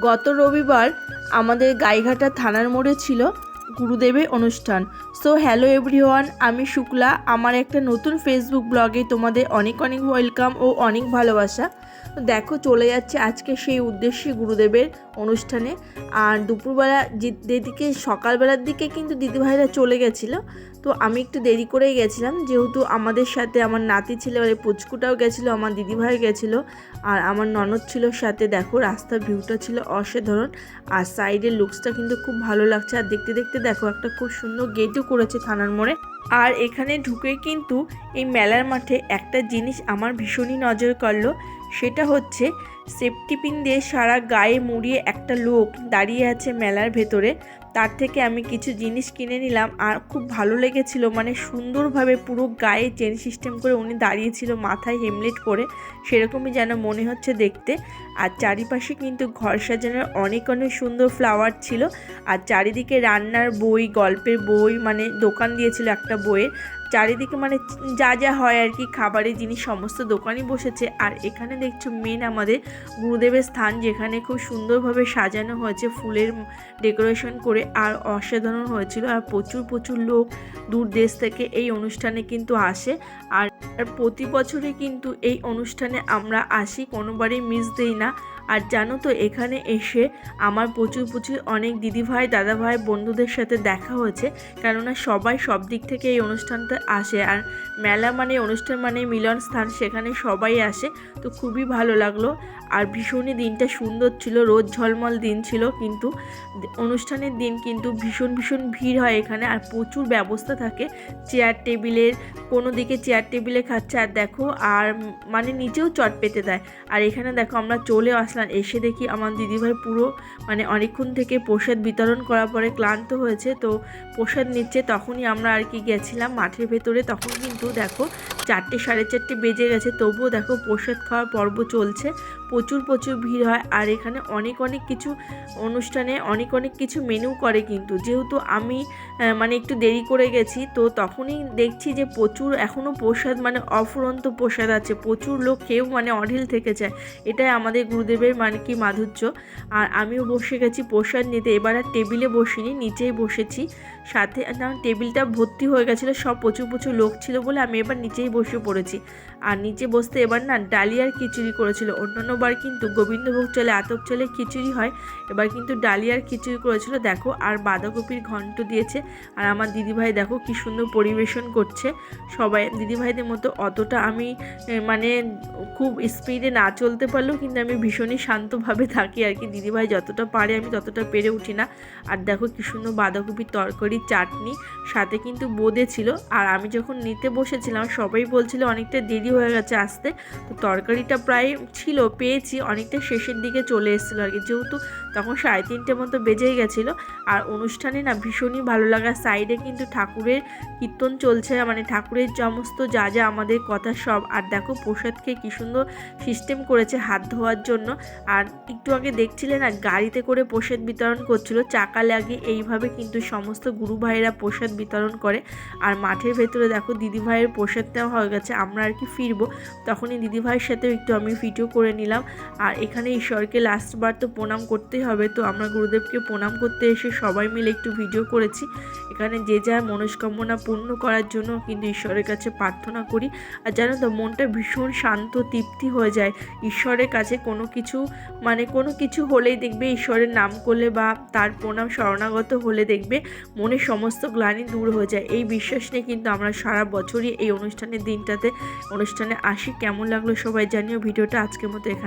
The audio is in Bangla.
গত রবিবার আমাদের গাইঘাটা থানার মোড়ে ছিল গুরুদেবের অনুষ্ঠান। সো হ্যালো এভরিওয়ান আমি শুক্লা। আমার একটা নতুন ফেসবুক ব্লগে তোমাদের অনেক অনেক ওয়েলকাম ও অনেক ভালোবাসা। দেখো, চলে যাচ্ছে আজকে সেই উদ্দেশ্যে গুরুদেবের অনুষ্ঠানে। আর দুপুরবেলা যেদিকে সকালবেলার দিকে কিন্তু দিদিভাইরা চলে গেছিল। তো আমি একটু দেরি করেই গেছিলাম। যেহেতু আমাদের সাথে আমার নাতি ছিল মানে পুচকুটাও গেছিল, আমার দিদিভাই গেছিল, আর আমার ননদ ছিল সাথে। দেখো, রাস্তার ভিউটা ছিল অসাধারণ, আর সাইডের লুকসটা কিন্তু খুব ভালো লাগছে। আর দেখতে দেখতে দেখো, একটা খুব সুন্দর গেটও করেছে থানার মোড়ে। আর এখানে ঢুকে কিন্তু এই মেলার মাঠে একটা জিনিস আমার ভীষণই নজর কাড়লো সেটা হচ্ছে সেফটি পিন দিয়ে সারা গায়ে মুড়িয়ে একটা লোক দাঁড়িয়ে আছে মেলার ভেতরে। তার থেকে আমি কিছু জিনিস কিনে নিলাম আর খুব ভালো লেগেছিল মানে সুন্দরভাবে পুরো গায়ে চেন সিস্টেম করে উনি দাঁড়িয়েছিল মাথায় হেমলেট করে, সেরকমই যেন মনে হচ্ছে দেখতে। আর চারিপাশে কিন্তু ঘর সাজানোর অনেক অনেক সুন্দর ফ্লাওয়ার ছিল। আর চারিদিকে রান্নার বই, গল্পের বই মানে দোকান দিয়েছিল একটা বইয়ের চারিদিকে মানে যা যা হয় আর কি, খাবারের জিনিস সমস্ত দোকানই বসেছে। আর এখানে দেখছ মেন আমাদের গুরুদেবের স্থান, যেখানে খুব সুন্দরভাবে সাজানো হয়েছে ফুলের ডেকোরেশন করে, আর অসাধারণ হয়েছিল। আর প্রচুর প্রচুর লোক দূর দেশ থেকে এই অনুষ্ঠানে কিন্তু আসে। আর আর প্রতি বছরে কিন্তু এই অনুষ্ঠানে আমরা আসি, কোনোবারই মিস দেই না। আর জানো তো, এখানে এসে আমার প্রচুর প্রচুর অনেক দিদিভাই, দাদাভাই, বন্ধুদের সাথে দেখা হয়েছে। কেননা সবাই সব দিক থেকে এই অনুষ্ঠানটা আসে। আর মেলা মানে অনুষ্ঠান মানে মিলন স্থান, সেখানে সবাই আসে। তো খুবই ভালো লাগল। আর ভীষণই দিনটা সুন্দর ছিল, রোদ ঝলমল দিন ছিল কিন্তু অনুষ্ঠানের দিন কিন্তু ভীষণ ভীষণ ভিড় হয় এখানে। আর প্রচুর ব্যবস্থা থাকে। চেয়ার টেবিলের কোনো দিকে চেয়ার টেবিলে খাচ্ছে আর দেখো, আর মানে নিচেও চট পেতে দেয়। আর এখানে দেখো আমরা চলে আসলাম, এসে দেখি আমার দিদিভাই পুরো মানে অনেকক্ষণ থেকে প্রসাদ বিতরণ করার পরে ক্লান্ত হয়েছে। তো প্রসাদ নিচ্ছে, তখনই আমরা আর কি গেছিলাম মাঠের ভেতরে, তখন কিন্তু দেখো চারটে সাড়ে চারটে বেজে গেছে। তবুও দেখো প্রসাদ খাওয়ার পর্ব চলছে। প্রচুর প্রচুর ভিড় হয় আর এখানে অনেক অনেক কিছু অনুষ্ঠানে অনেক অনেক কিছু মেনু করে কিন্তু। যেহেতু আমি মানে একটু দেরি করে গেছি, তো তখনই দেখছি যে প্রচুর এখনও প্রসাদ মানে অফুরন্ত প্রসাদ আছে। প্রচুর লোক কেউ মানে অঢিল থেকে যায়। এটাই আমাদের গুরুদেবের মানে কি মাধুর্য। আর আমিও বসে গেছি প্রসাদ নিতে। এবার আর টেবিলে বসিনি, নিচেই বসেছি। সাথে না টেবিলটা ভর্তি হয়ে গেছিল, সব প্রচুর প্রচুর লোক ছিল বলে আমি এবার নিচেই বসে পড়েছি। আর নিচে বসতে এবার না, ডালিয়ার খিচুড়ি করেছিল। অন্যান্যবার কিন্তু গোবিন্দভোগ চলে, আতপ চলে খিচুড়ি হয়। এবার কিন্তু ডালিয়ার খিচুড়ি করেছিল। দেখো, আর বাঁধাকপির ঘন্ট দিয়েছে। আর আমার দিদিভাই দেখো কি সুন্দর পরিবেশন করছে। সবাই, দিদিভাইদের মতো অতটা আমি মানে খুব স্পিডে না চলতে পারলেও কিন্তু আমি ভীষণই শান্তভাবে থাকি আর কি। দিদিভাই যতটা পারে আমি ততটা পেরে উঠি না। আর দেখো কি সুন্দর বাঁধাকপির তরকারি চাটনি। সাথে কিন্তু বোঁদে ছিল। আর আমি যখন নিতে বসেছিলাম, সবাই বলছিল অনেকটা দেরি হয়ে গেছে আসতে। তো তরকারিটা প্রায় ছিল পেয়েছি, অনেকটা শেষের দিকে চলে এসেছিল আর কি। যেহেতু তখন সাড়ে তিনটে মতো বেজেই গেছিল, আর অনুষ্ঠানে না ভীষণই ভালো লাগা। সাইডে কিন্তু ঠাকুরের কীর্তন চলছে মানে ঠাকুরের সমস্ত যা যা আমাদের কথা সব। আর দেখো প্রসাদকে কী সুন্দর সিস্টেম করেছে হাত ধোয়ার জন্য। আর একটু আগে দেখছিলে না, গাড়িতে করে প্রসাদ বিতরণ করছিল, চাকা লাগিয়ে এইভাবে কিন্তু সমস্ত গুরু ভাইয়েরা প্রসাদ বিতরণ করে। আর মাঠের ভেতরে দেখো দিদিভাইয়ের প্রসাদ নেওয়া হয়ে গেছে, আমরা আর কি ফিরবো। তখনই দিদিভাইয়ের সাথেও একটু আমি ভিডিও করে নিলাম আর এখানে ঈশ্বরকে লাস্টবার তো প্রণাম করতেই হবে। তো আমরা গুরুদেবকে প্রণাম করতে এসে সবাই মিলে একটু ভিডিও করেছি। এখানে যে যা মনস্কামনা পূর্ণ করার জন্য কিন্তু ঈশ্বরের কাছে প্রার্থনা করি। আর জানো তো, মনটা ভীষণ শান্ত, তৃপ্তি হয়ে যায়। ঈশ্বরের কাছে কোনো কিছু মানে কোনো কিছু হলেই দেখবে ঈশ্বরের নাম করলে বা তার প্রণাম শরণাগত হলে দেখবে মনের সমস্ত গ্লানি দূর হয়ে যায়। এই বিশ্বাস নিয়ে কিন্তু আমরা সারা বছরই এই অনুষ্ঠানের দিনটাতে, অনুষ্ঠানে আসি। কেমন লাগল সবাই জানিও। ভিডিওটা আজকের মতো এখানে